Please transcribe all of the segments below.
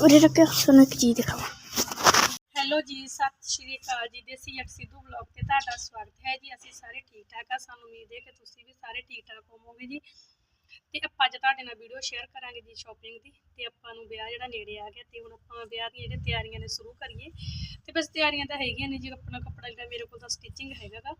ਉਰੇ ਰੱਖਿਆ ਤੁਹਾਨੂੰ ਇੱਕ ਚੀਜ਼ ਦਿਖਾਵਾਂ। ਹੈਲੋ ਜੀ, ਸਤਿ ਸ਼੍ਰੀ ਅਕਾਲ ਜੀ। ਦੇਸੀ ਜੱਟ ਸਿੱਧੂ ਬਲੌਗ ਤੇ ਤੁਹਾਡਾ ਸਵਾਗਤ ਹੈ ਜੀ। ਅਸੀਂ ਸਾਰੇ ਠੀਕ ਠਾਕ ਆ। ਸਾਨੂੰ ਉਮੀਦ ਹੈ ਕਿ ਤੁਸੀਂ ਵੀ ਸਾਰੇ ਠੀਕ ਠਾਕ ਹੋਵੋਗੇ ਜੀ। ਤੇ ਆਪਾਂ ਅੱਜ ਤੁਹਾਡੇ ਨਾਲ ਵੀਡੀਓ ਸ਼ੇਅਰ ਕਰਾਂਗੇ ਜੀ ਸ਼ਾਪਿੰਗ ਦੀ। ਤੇ ਆਪਾਂ ਨੂੰ ਵਿਆਹ ਜਿਹੜਾ ਨੇੜੇ ਆ ਗਿਆ ਤੇ ਹੁਣ ਆਪਾਂ ਵਿਆਹ ਦੀਆਂ ਜਿਹੜੀਆਂ ਤਿਆਰੀਆਂ ਨੇ ਸ਼ੁਰੂ ਕਰੀਏ। ਤੇ ਬਸ ਤਿਆਰੀਆਂ ਤਾਂ ਹੈਗੀਆਂ ਨੇ ਜੀ। ਆਪਣਾ ਕੱਪੜਾ ਜਿਹੜਾ ਮੇਰੇ ਕੋਲ ਤਾਂ ਸਟਿਚਿੰਗ ਹੈਗਾ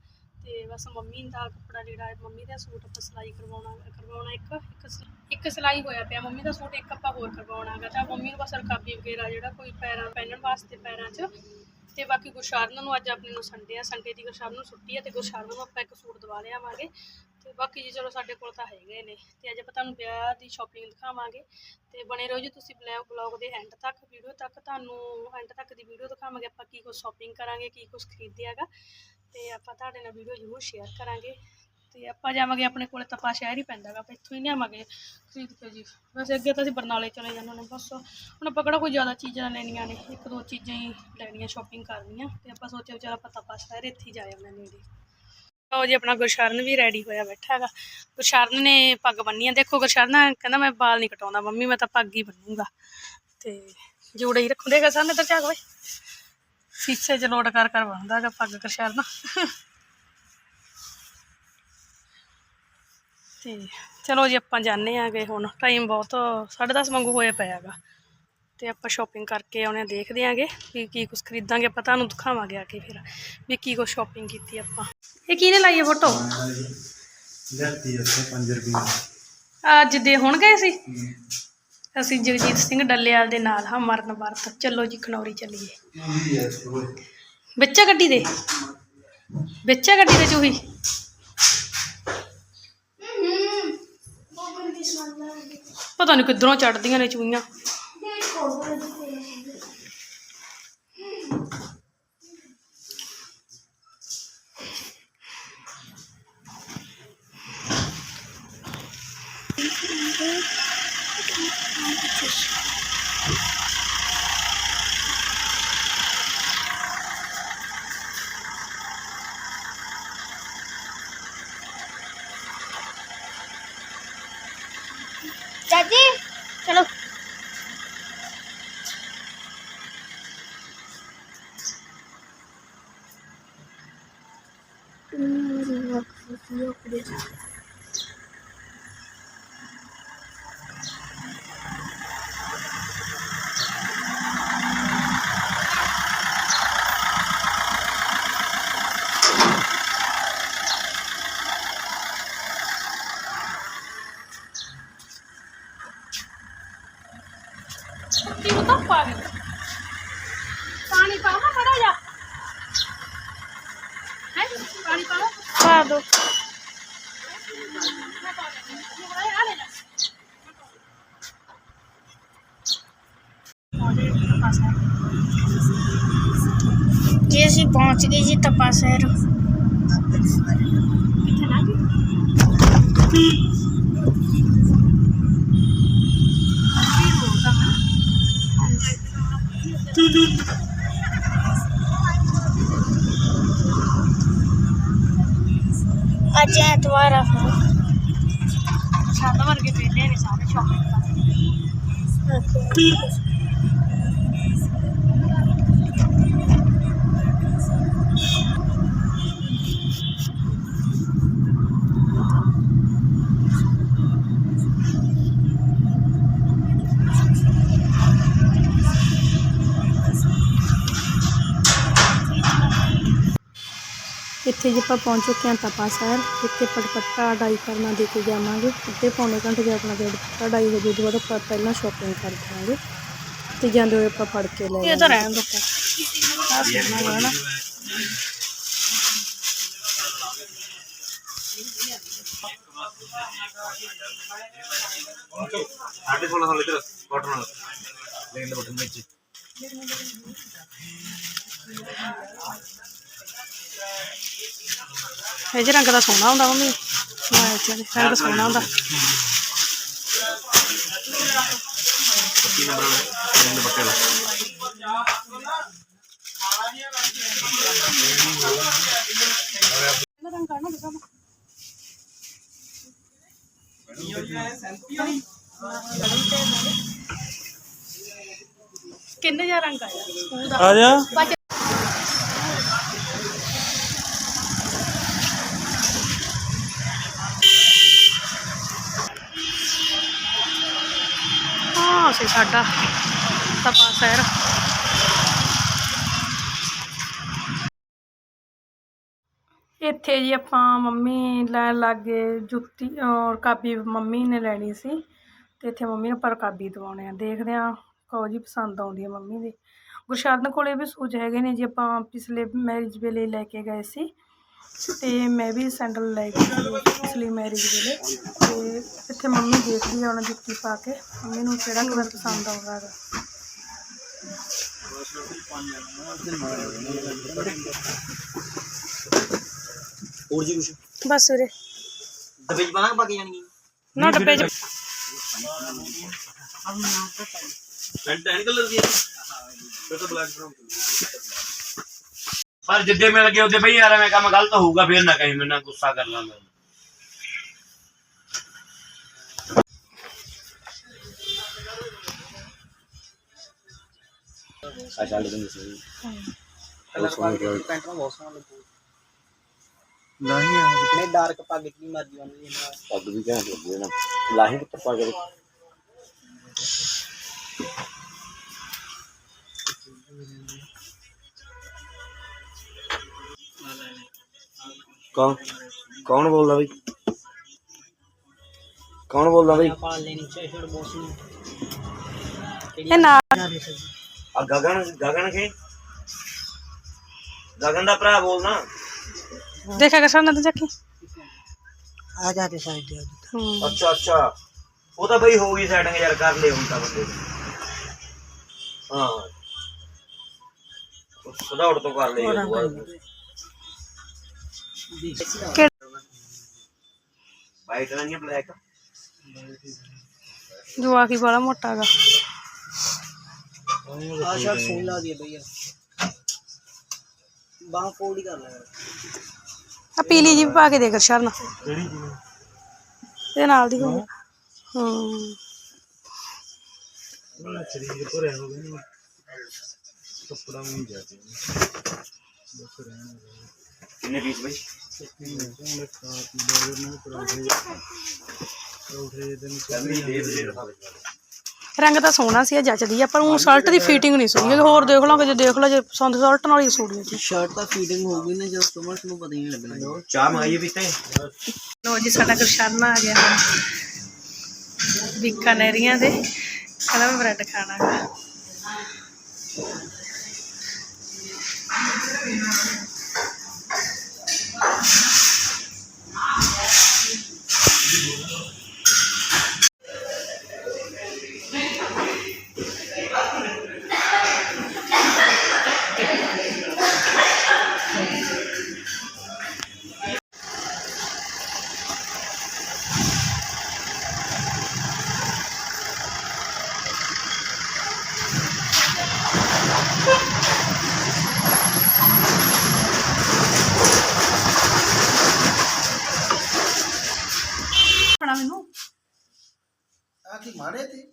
ਤੇ ਬਸ ਮੰਮੀ ਦਾ ਕੱਪੜਾ ਜਿਹੜਾ ਹੈ, ਮੰਮੀ ਦਾ ਸੂਟ ਆਪਾਂ ਸਿਲਾਈ ਕਰਵਾਉਣਾ ਕਰਵਾਉਣਾ ਇੱਕ ਇੱਕ ਇੱਕ ਸਿਲਾਈ ਹੋਇਆ ਪਿਆ। ਮੰਮੀ ਦਾ ਸੂਟ ਇੱਕ ਆਪਾਂ ਹੋਰ ਕਰਵਾਉਣਾਗਾ। ਤਾਂ ਮੰਮੀ ਨੂੰ ਬਸ ਰਕਾਬੀ ਵਗੈਰਾ ਜਿਹੜਾ ਕੋਈ ਪੈਰਾਂ, ਪਹਿਨਣ ਵਾਸਤੇ ਪੈਰਾਂ 'ਚ ਤੇ ਬਾਕੀ ਗੁਰਸ਼ਰਨ ਨੂੰ ਅੱਜ ਆਪਣੇ ਨੂੰ ਸੰਡੇ ਆ। ਸੰਡੇ ਦੀ ਗੁਰਸ਼ਰਨ ਨੂੰ ਛੁੱਟੀ ਹੈ ਤੇ ਗੁਰਸ਼ਰਨ ਨੂੰ ਆਪਾਂ ਇੱਕ ਸੂਟ ਦਵਾ ਲਿਆਵਾਂਗੇ। ਤੇ ਬਾਕੀ ਜੀ ਚਲੋ ਸਾਡੇ ਕੋਲ ਤਾਂ ਹੈਗੇ ਨੇ। ਤੇ ਅੱਜ ਆਪਾਂ ਤੁਹਾਨੂੰ ਵਿਆਹ ਦੀ ਸ਼ਾਪਿੰਗ ਦਿਖਾਵਾਂਗੇ। ਤੇ ਬਣੇ ਰਹੋ ਜੀ ਤੁਸੀਂ ਬਲੌਗ ਬਲੌਗ ਦੇ ਐਂਡ ਤੱਕ ਵੀਡੀਓ ਤੱਕ। ਤੁਹਾਨੂੰ ਐਂਡ ਤੱਕ ਦੀ ਵੀਡੀਓ ਦਿਖਾਵਾਂਗੇ ਆਪਾਂ ਕੀ ਕੁਝ ਸ਼ਾਪਿੰਗ ਕਰਾਂਗੇ, ਕੀ ਕੁਝ ਖਰੀਦਿਆਗਾ। ਤੇ ਆਪਾਂ ਤੁਹਾਡੇ ਨਾਲ ਵੀਡੀਓ ਜ਼ਰੂਰ ਸ਼ੇਅਰ ਕਰਾਂਗੇ। ਤੇ ਆਪਾਂ ਜਾਵਾਂਗੇ, ਆਪਣੇ ਕੋਲੇ ਤਪਾ ਸ਼ਹਿਰ ਹੀ ਪੈਂਦਾ ਗਾ, ਆਪਾਂ ਇੱਥੋਂ ਹੀ ਲਿਆਵਾਂਗੇ ਖਰੀਦ ਕੇ ਜੀ। ਵੈਸੇ ਅੱਗੇ ਤਾਂ ਅਸੀਂ ਬਰਨਾਲੇ ਚਲੇ ਜਾਂਦੇ ਨੇ ਬਸ ਹੁਣ ਆਪਾਂ ਕਿਹੜਾ ਕੋਈ ਜ਼ਿਆਦਾ ਚੀਜ਼ਾਂ ਲੈਣੀਆਂ ਨੇ, ਇੱਕ ਦੋ ਚੀਜ਼ਾਂ ਹੀ ਲੈਣੀਆਂ ਸ਼ਾਪਿੰਗ ਕਰਨੀਆਂ, ਤੇ ਆਪਾਂ ਸੋਚਿਆ ਚਲ ਆਪਾਂ ਤਪਾ ਸ਼ਹਿਰ ਇੱਥੇ ਹੀ ਜਾ ਆਉਂਦੇ ਨੇੜੇ। ਆਓ ਜੀ, ਆਪਣਾ ਗੁਰਸ਼ਰਨ ਵੀ ਰੈਡੀ ਹੋਇਆ ਬੈਠਾ ਹੈਗਾ ਗੁਰਸ਼ਰਨ ਨੇ ਪੱਗ ਬੰਨੀ ਆ। ਦੇਖੋ ਗੁਰਸ਼ਰਨ ਕਹਿੰਦਾ ਮੈਂ ਵਾਲ ਨਹੀਂ ਕਟਾਉਂਦਾ, ਮੰਮੀ ਮੈਂ ਤਾਂ ਪੱਗ ਹੀ ਬੰਨੂਗਾ। ਤੇ ਜੂੜੇ ਹੀ ਰੱਖੋ। ਦੇਗਾ ਸਾਹਮਣੇ ਤਾਂ ਝਾਕ ਓਏ ਸੀਸੇ ਚ ਲੋਡ ਕਰ ਕਰ ਬੰਨਦਾ ਹੈਗਾ ਪੱਗ ਗੁਰਸ਼ਰਨ ਤੇ ਚਲੋ ਜੀ ਆਪਾਂ ਜਾਂਦੇ ਆਂਗੇ ਹੁਣ। ਟਾਈਮ ਬਹੁਤ 10:30 ਵਾਂਗੂ ਹੋਇਆ ਪਿਆ ਹੈਗਾ। ਤੇ ਆਪਾਂ ਸ਼ਾਪਿੰਗ ਕਰਕੇ ਆਉਣੇ ਦੇਖਦੇ ਆਂਗੇ ਵੀ ਕੀ ਕੁਝ ਖਰੀਦਾਂਗੇ। ਆਪਾਂ ਤੁਹਾਨੂੰ ਦਿਖਾਵਾਂਗੇ ਆ ਕੇ ਫਿਰ ਵੀ ਕੀ ਕੁਝ ਸ਼ਾਪਿੰਗ ਕੀਤੀ ਆਪਾਂ। ਇਹ ਕਿਹਨੇ ਲਾਈ ਹੈ ਫੋਟੋ ਲੈਤੀ ਉੱਥੇ 5 ਰੁਪਏ। ਅੱਜ ਦੇ ਹੁਣ ਗਏ ਸੀ? ਅਸੀਂ ਜਗਜੀਤ ਸਿੰਘ ਡੱਲੇਵਾਲ ਦੇ ਨਾਲ ਹਾਂ, ਮਰਨ ਵਰਤ। ਚਲੋ ਜੀ, ਖਨੌਰੀ ਚੱਲੀਏ। ਉਹੀ ਵਿੱਚਾ ਗੱਡੀ ਦੇ। ਵਿੱਚਾ ਗੱਡੀ ਦੇ ਚੂਹੀ। ਪਤਾ ਨਹੀਂ ਕਿੱਧਰੋਂ ਚੜਦੀਆਂ ਨੇ ਚੂਹੀਆਂ। ਪਾਣੀ ਪਾਵਾਂ ਪਾ ਦੋ ਜੀ ਅਸੀਂ ਪਹੁੰਚ ਗਏ ਜੀ ਤਪਾ ਸ਼ਹਿਰ। ਕਿੱਥੇ ਨਾ ਅੱਜ ਐਤਵਾਰ ਆ ਫਿਰ ਛੱਤ ਵਰਗੇ ਪੇਲੇ ਨੇ ਸਾਰੇ ਸ਼ਾਪਿੰਗ ਇੱਥੇ ਜੇ ਆਪਾਂ ਪਹੁੰਚ ਚੁੱਕੇ ਹਾਂ ਤਪਾ ਸ਼ਹਿਰ ਇੱਥੇ ਪਟਪਟਾ ਡਾਈ ਕਰਨਾ ਦੇ ਕੇ ਜਾਵਾਂਗੇ। ਅੱਧੇ ਪੌਣੇ ਘੰਟੇ ਦੇ ਆਪਣਾ ਜਿਹੜਾ ਪਟਪਟਾ ਡਾਈ ਹੋ ਜਾਊ ਦੁਬਾਰਾ ਆਪਾਂ ਪਹਿਲਾਂ ਸ਼ਾਪਿੰਗ ਕਰ ਜਾਵਾਂਗੇ ਤੇ ਜਾਂਦੇ ਹੋਏ ਆਪਾਂ ਫੜ ਕੇ ਲੈ ਇਹ ਤਾਂ ਰਹਿਣ ਦੋ। ਆ ਸੁਣਨਾ ਹੈ ਨਾ ਸਾਡੇ ਕੋਲ ਹਾਲੇ ਇਧਰ ਬਟਨ ਲੈਣ ਦੇ ਬਟਨ ਵਿੱਚ। ਇਹ ਜਿਹੇ ਰੰਗ ਦਾ ਸੋਹਣਾ ਹੁੰਦਾ ਮੰਮੀ। ਮੈਂ ਇੱਥੇ ਰੰਗ ਸੋਹਣਾ ਹੁੰਦਾ 30 ਨੰਬਰ ਵਾਲਾ ਲੈਣ ਦੇ ਬੱਟੇ ਵਾਲਾ ਰੰਗ ਕਰਨਾ ਦਿਖਾ ਕਿੰਨੇ ਜਿਹਾ ਰੰਗ ਆਇਆ? ਸਕੂਲ ਦਾ ਆ ਜਾ। ਸਾਡਾ ਤਪਾ ਸ਼ਹਿਰ। ਇੱਥੇ ਜੀ ਆਪਾਂ ਮੰਮੀ ਲੈਣ ਲੱਗੇ ਜੁੱਤੀ ਔਰ ਕਾਬੀ ਮੰਮੀ ਨੇ ਲੈਣੀ ਸੀ। ਤੇ ਇੱਥੇ ਮੰਮੀ ਨੂੰ ਪਰ ਕਾਬੀ ਦਵਾਉਣੇ ਆ। ਦੇਖਦੇ ਆ ਕਹੋ ਜੀ ਪਸੰਦ ਆਉਂਦੀ ਹੈ ਮੰਮੀ ਦੀ। ਗੁਰਸ਼ਰਨ ਕੋਲੇ ਵੀ ਸੂਜ ਹੈਗੇ ਨੇ ਜੀ ਆਪਾਂ ਪਿਛਲੇ ਮੈਰਿਜ ਵੇਲੇ ਲੈ ਕੇ ਗਏ ਸੀ। ਤੇ ਮੈਂ ਵੀ ਸੈਂਡਲ ਲੈ ਕੇ ਗਈ ਸੀ ਪਿਛਲੀ ਮੈਰਿਜ ਵੇਲੇ ਤੇ ਇੱਥੇ ਮੰਮੀ ਦੇਖਦੀ ਆ ਉਹਨਾਂ ਜੁੱਤੀ ਪਾ ਕੇ। ਮੰਮੀ ਨੂੰ ਕਿਹੜਾ ਕਲਰ ਪਸੰਦ ਆਉਂਦਾ ਹੈਗਾ ਹੋਰ ਜੀ ਕੁਛ? ਬਸ ਵੀਰੇ। ਡੱਬੇ ਚ ਪਾਣਾ ਬਾਕੀ ਜਾਣੀ ਨਾ ਡੱਬੇ ਚ ਪੈਂਟ ਐਨ ਕਲਰ ਦੀ ਹੈ ਫਿਰ ਤਾਂ ਬਲੈਕ ਬਰਾਊਨ ਪਰ ਜਿੱਦੇ ਮਿਲ ਗਏ ਉਹਦੇ ਬਈ ਯਾਰ ਐਵੇਂ ਕੰਮ ਗਲਤ ਹੋਊਗਾ ਫਿਰ ਨਾ ਕਹੀਂ ਮੈਨੂੰ ਗੁੱਸਾ ਕਰ ਲਾਂਗਾ ਆ ਚੱਲ ਗਈ ਸੀ। ਕਲਰ ਪਾ ਕੇ ਪੈਂਟ ਨੂੰ ਬਹੁਤ ਸੋਹਣਾ ਲੱਗੂ ਨਹੀਂ ਡਾਰਕ ਪੱਗ ਕੀ ਮਰਜ਼ੀ ਉਹਨੇ ਨਾਲ ਪੱਗ ਵੀ ਘੈਂਟ ਲੱਗੀ ਨਾ। ਲਾਹੀ ਤੇ ਪਾ ਕੇ ਕੌਣ? ਕੌਣ ਬੋਲਦਾ ਬਈ? ਕੌਣ ਬੋਲਦਾ ਬਈ? ਪਾ ਲੈਣੀ ਚਾਹੀਦੀ ਬਹੁਤ ਸੋਹਣੀ ਇਹ ਨਾਲ ਆ ਗਗਨ ਗਗਨ ਕੇ ਗਗਨ ਦਾ ਭਰਾ ਬੋਲਣਾ ਦੇਖਿਆ ਕਰ ਨਾ ਤੇ ਚੱਕੀ। ਆ ਜਾ ਤੇ ਸਾਈਡ ਦੇ ਹੂੰ। ਅੱਛਾ ਅੱਛਾ। ਉਹ ਤਾਂ ਬਈ ਹੋ ਗਈ ਸੈਟਿੰਗ ਯਾਰ ਕਰ ਲਿਓ ਹੁਣ ਤਾਂ ਬੰਦੇ ਨੇ। ਹਾਂ। ਸਦਾਉੜ ਤੋਂ ਕਰ ਲਈ ਵਾਈਟ ਨਹੀਂ ਬਲੈਕ ਜੁਆ ਕੀ ਬੜਾ ਮੋਟਾ ਹੈਗਾ। ਆ ਸ਼ਰਟ ਸੋਹਣੀ ਲੱਗਦੀ ਹੈ ਭਈਆ ਬਾਹ ਫੋਲਡ ਹੀ ਕਰ ਲੈ ਆ ਪੀਲੀ ਜੀ ਵੀ ਪਾ ਕੇ ਦੇ ਕਰ ਸ਼ਰਨ ਇਹ ਨਾਲ ਦੀ ਹੋਣੀ ਹੂੰ। ਸਰੀਰ ਭਰਿਆ ਹੋ ਗਿਆ ਨਾ। ਕੱਪੜਾ ਵੀ ਨਹੀਂ ਜਾਂਦੇ ਕਿੰਨੇ ਪੀਸ ਬਈ? ਰੰਗ ਤਾਂ ਸੋਹਣਾ ਸੀ ਇਹ ਜੱਚਦੀ ਆ ਪਰ ਉਹ ਸ਼ਰਟ ਦੀ ਫਿਟਿੰਗ ਨਹੀਂ ਸੋਹਣੀ ਹੋਰ ਦੇਖ ਲਾਂਗੇ ਜੇ ਦੇਖ ਲਾ ਜੇ ਪਸੰਦ ਸ਼ਰਟ ਨਾਲ ਹੀ ਸੂਟ ਸੀ ਸ਼ਰਟ ਤਾਂ ਫੀਡਿੰਗ ਹੋਊਗੀ ਨਾ ਜਦੋਂ ਤੁਮਾਂ ਨੂੰ ਪਤਾ ਹੀ ਨਹੀਂ ਲੱਗਣਾ। ਚਾਹ ਮੰਗਾਈਏ ਪੀਤੇ ਲੋ ਜੀ ਸਾਡਾ ਗੁਰਸ਼ਰਨ ਆ ਗਿਆ ਹੁਣ। ਬੀਕਾਨੇਰੀਆਂ ਦੇ ਕਹਿੰਦਾ ਮੈਂ ਬ੍ਰੈਡ ਖਾਣਾ Obrigada. ਗਾ ਫੜਾ ਮੈਨੂੰ? ਆ ਕੀ ਮਾਰੇ ਤੇ?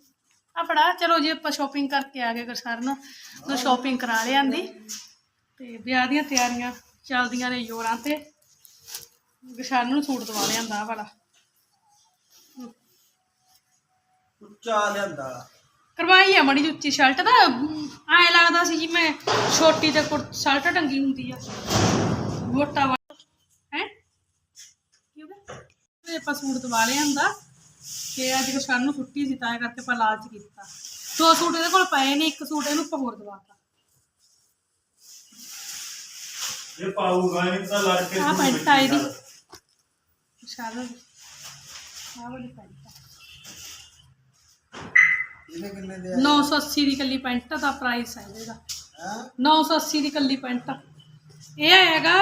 ਆ ਫੜਾ ਚਲੋ ਜੀ ਆਪਾਂ ਸ਼ਾਪਿੰਗ ਕਰਕੇ ਆ ਗਏ ਗੁਰਸ਼ਰਨ। ਨੂੰ ਸ਼ਾਪਿੰਗ ਕਰਾ ਲਿਆਂਦੀ ਤੇ ਵਿਆਹ ਦੀਆਂ ਤਿਆਰੀਆਂ ਚੱਲਦੀਆਂ ਨੇ ਜੋਰਾਂ ਤੇ। ਗੁਰਸ਼ਰਨ ਨੂੰ ਸੂਟ ਦਵਾ ਲਿਆਂਦਾ ਆਹ ਵਾਲਾ। ਉੱਚਾ ਲਿਆਂਦਾ। ਕਰਵਾਈ ਆ ਮੜੀ ਉੱਚੀ ਸ਼ਰਟ ਦਾ। ਐ ਲੱਗਦਾ ਸੀ ਜਿਵੇਂ ਛੋਟੀ ਤੇ ਕੁਰ ਸ਼ਰਟ ਟੰਗੀ ਹੁੰਦੀ ਆ। ਮੋਟਾ ਵਾ ਹੈ ਕੀ ਹੋ ਗਿਆ ਤੇ ਆਪਾਂ ਸੂਟ ਦਵਾ ਲਿਆਂਦਾ ਤੇ ਅੱਜ ਗੁਰਸ਼ਰਨ ਨੂੰ ਛੁੱਟੀ ਸੀ ਤਾਂ ਇਹ ਕਰਕੇ ਆਪਾਂ ਲਾਲਚ ਕੀਤਾ। ਦੋ ਸੂਟ ਇਹਦੇ ਕੋਲ ਪਏ ਨੇ ਇੱਕ ਸੂਟ ਇਹਨੂੰ ਆਪਾਂ ਹੋਰ ਦਵਾਤਾ ਇਹ ਪਾਊਗਾ ਨਹੀਂ ਤਾਂ ਲੜ ਕੇ ਆ ਪੈਂਟ ਆ ਇਹਦੀ ਗੁਰਸ਼ਰਨ ਆ ਵਾਲੀ ਪੈਂਟ ਆ। ਇਹਨੇ ਕਿੰਨੇ ਦੇ 980 ਦੀ ਕੱਲੀ ਪੈਂਟ ਦਾ ਪ੍ਰਾਈਸ ਹੈ ਇਹਦਾ। ਹਾਂ? 980 ਦੀ ਕੱਲੀ ਪੈਂਟ ਇਹ ਹੈਗਾ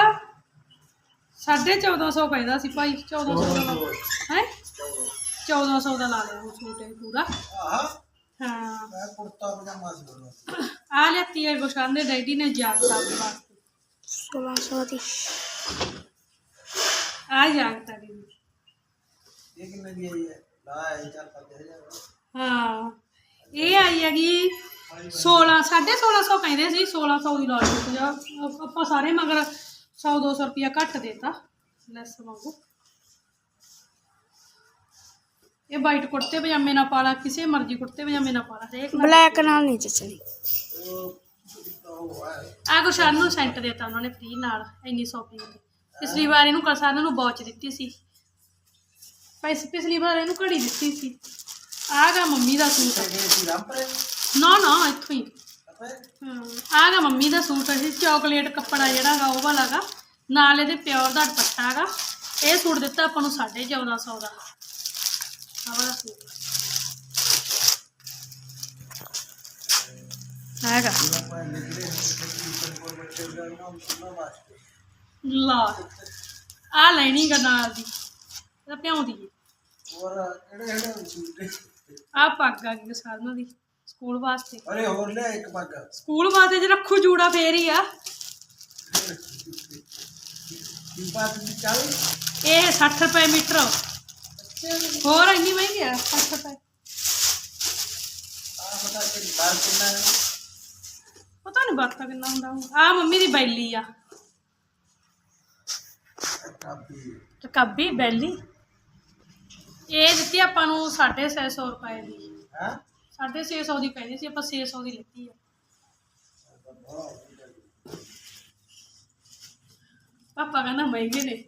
1450 ਕਹਿੰਦਾ ਸੀ ਭਾਈ 1400 ਦਾ ਹੈ? 1400 ਦਾ ਲਾ ਲਿਆ ਉਹ ਸੂਟ ਇਹ ਪੂਰਾ। ਆਹ। ਹਾਂ। ਮੈਂ ਕੁੜਤਾ ਪਜਾਮਾ ਸੀ ਆ ਲੈਤੀ ਹੈ ਗੁਸ਼ਾਨ ਦੇ ਡੈਡੀ ਨੇ ਜਾਗਤਾ ਆਪਣੇ ਵਾਸਤੇ 1600 ਦੀ। ਆ ਜਾਗਤਾ ਦੀ ਇਹ ਕਿੰਨੇ ਦੀ ਆਈ ਹੈ? ਲਾ ਇਹ ਚੱਲ 5000 ਹਾਂ। ਇਹ ਆਈ ਹੈਗੀ 16 1650 ਕਹਿੰਦੇ ਸੀ 1600 ਦੀ ਲਾ ਲਓ ਪੰਜਾਹ ਆਪਾਂ ਸਾਰੇ ਮਗਰ 100 200 ਰੁਪਿਆ ਘੱਟ ਦੇਤਾ। ਲੈਸ ਵਾਂਗੂ। ਇਹ ਵਾਈਟ ਕੁੜਤੇ ਪਜਾਮੇ ਨਾਲ ਪਾ ਲਾ ਕਿਸੇ ਮਰਜ਼ੀ ਕੁੜਤੇ ਪਜਾਮੇ ਨਾਲ ਪਾ ਲਾ ਹਰੇਕ ਨਾਲ ਬਲੈਕ ਨਾਲ ਨਹੀਂ ਜਚਣੀ। ਆ ਗੁਸ਼ਰਨ ਨੂੰ ਸੈਂਟ ਦੇਤਾ ਉਹਨਾਂ ਨੇ ਫ੍ਰੀ ਨਾਲ ਇੰਨੀ ਸ਼ਾਪਿੰਗ ਤੇ। ਪਿਛਲੀ ਵਾਰ ਇਹਨੂੰ ਕਸਾਨ ਨੂੰ ਵਾਚ ਦਿੱਤੀ ਸੀ। ਪੈਸੇ ਪਿਛਲੀ ਵਾਰ ਇਹਨੂੰ ਘੜੀ ਦਿੱਤੀ ਸੀ। ਆਗਾ ਮੰਮੀ ਦਾ ਸੂਟ। ਨਾ ਨਾ ਇੱਥੋਂ ਹੀ। ਆਪੇ ਆਗਾ ਮੰਮੀ ਦਾ ਸੂਟ ਹੈ ਚਾਕਲੇਟ ਕੱਪੜਾ ਜਿਹੜਾ ਹੈਗਾ ਉਹ ਵਾਲਾ ਗਾ। ਨਾਲ ਇਹਦੇ ਪਿਓਰ ਦਾ ਦੁਪੱਟਾ ਹੈਗਾ ਇਹ ਸੂਟ ਦਿੱਤਾ ਆਪਾਂ ਨੂੰ 1450 ਦਾ। ਆਹ ਵਾਲਾ ਸੂਟ। ਹੈਗਾ ਲਾ ਆ ਲੈਣੀ ਗਾ ਨਾਲ ਦੀ। ਇਹਦਾ ਪਿਆਉਂਦੀ ਹੈ ਔਰ ਕਿਹੜੇ ਕਿਹੜੇ ਸੂਟ ਆ ਪੱਗ ਆ ਗਈ ਸਾਰਿਆਂ ਦੀ। ਸਕੂਲ ਵਾਸਤੇ। ਅਰੇ ਹੋਰ ਲੈ ਇੱਕ ਪੱਗ। ਸਕੂਲ ਵਾਸਤੇ ਜੇ ਰੱਖੂ ਜੂੜਾ ਫੇਰ ਹੀ ਆ। ਕੀ ਬਾਤ ਦੀ ਚਾਲ। ਇਹ 60 ਰੁਪਏ ਮੀਟਰ। ਹੋਰ ਇੰਨੀ ਮਹਿੰਗੀ ਆ 60 ਰੁਪਏ। ਆ ਪਤਾ ਕਿ ਬਾਹਰ ਕਿੰਨਾ ਹੈ? ਪਤਾ ਨਹੀਂ ਬਾਤਾਂ ਕਿੰਨਾ ਹੁੰਦਾ ਆ ਮੰਮੀ ਦੀ ਬੈਲੀ ਆ। ਕਾਪੀ। ਰਕਾਬੀ ਬੈਲੀ। ਇਹ ਦਿੱਤੀ ਆਪਾਂ ਨੂੰ 650 ਰੁਪਏ ਦੀ। ਹਾਂ? 650 ਦੀ ਪੈਂਦੀ ਸੀ ਆਪਾਂ 600 ਦੀ ਲਿੱਤੀ ਆ। ਪਾਪਾ ਕਹਿੰਦਾ ਮਹਿੰਗੇ ਨੇ।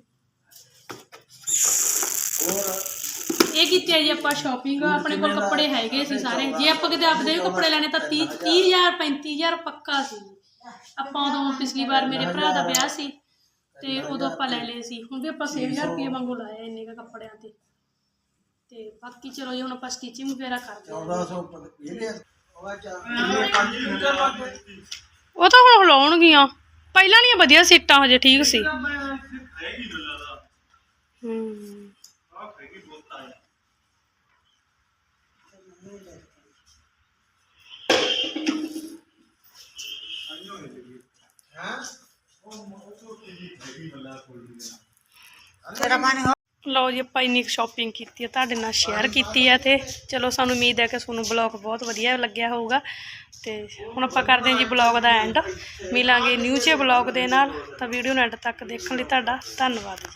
ਇਹ ਕੀਤੀ ਹੈ ਜੀ ਆਪਾਂ ਸ਼ਾਪਿੰਗ ਆਪਣੇ ਕੋਲ ਕੱਪੜੇ ਹੈਗੇ ਸੀ ਸਾਰੇ। ਜੇ ਆਪਾਂ ਕਿਤੇ ਆਪਦੇ ਵੀ ਕੱਪੜੇ ਲੈਣੇ ਤਾਂ 30 30000 35000 ਪੱਕਾ ਸੀ। ਆਪਾਂ ਉਦੋਂ ਪਿਛਲੀ ਵਾਰ ਮੇਰੇ ਭਰਾ ਦਾ ਵਿਆਹ ਸੀ ਤੇ ਉਦੋਂ ਆਪਾਂ ਲੈ ਲਏ ਸੀ। ਹੁਣ ਵੀ ਆਪਾਂ 6000 ਰੁਪਏ ਵਾਂਗੂ ਲਾਇਆ ਇੰਨੇ ਕੁ ਕੱਪੜਿਆਂ ਤੇ। ਤੇ ਬਾਕੀ ਚਲੋ ਜੀ ਹੁਣ ਆਪਾਂ ਸਟਿਚਿੰਗ ਵਗੈਰਾ ਕਰਦੇ ਹਾਂ। 1400 ਪਤ ਇਹ ਲਿਆ ਉਹ ਚਾ ਉਹ ਤਾਂ ਹੁਣ ਹਲਾਉਣਗੀਆਂ ਪਹਿਲਾਂ ਨਹੀਂ ਵਧੀਆ ਸੀਟਾਂ ਹਜੇ ਠੀਕ ਸੀ। ਹੂੰ ਹਾਂ ਲਓ ਜੀ, ਆਪਾਂ ਇੰਨੀ ਸ਼ਾਪਿੰਗ ਕੀਤੀ ਹੈ, ਤੁਹਾਡੇ ਨਾਲ ਸ਼ੇਅਰ ਕੀਤੀ ਹੈ ਤੇ ਚਲੋ ਸਾਨੂੰ ਉਮੀਦ ਹੈ ਕਿ ਤੁਹਾਨੂੰ ਬਲੌਗ ਬਹੁਤ ਵਧੀਆ ਲੱਗਿਆ ਹੋਊਗਾ। ਤੇ ਹੁਣ ਆਪਾਂ ਕਰਦੇ ਹਾਂ ਜੀ ਬਲੌਗ ਦਾ ਐਂਡ ਮਿਲਾਂਗੇ ਨਿਊ ਜੇ ਬਲੌਗ ਦੇ ਨਾਲ, ਤਾਂ ਵੀਡੀਓ ਨੂੰ ਐਂਡ ਤੱਕ ਦੇਖਣ ਲਈ ਤੁਹਾਡਾ ਧੰਨਵਾਦ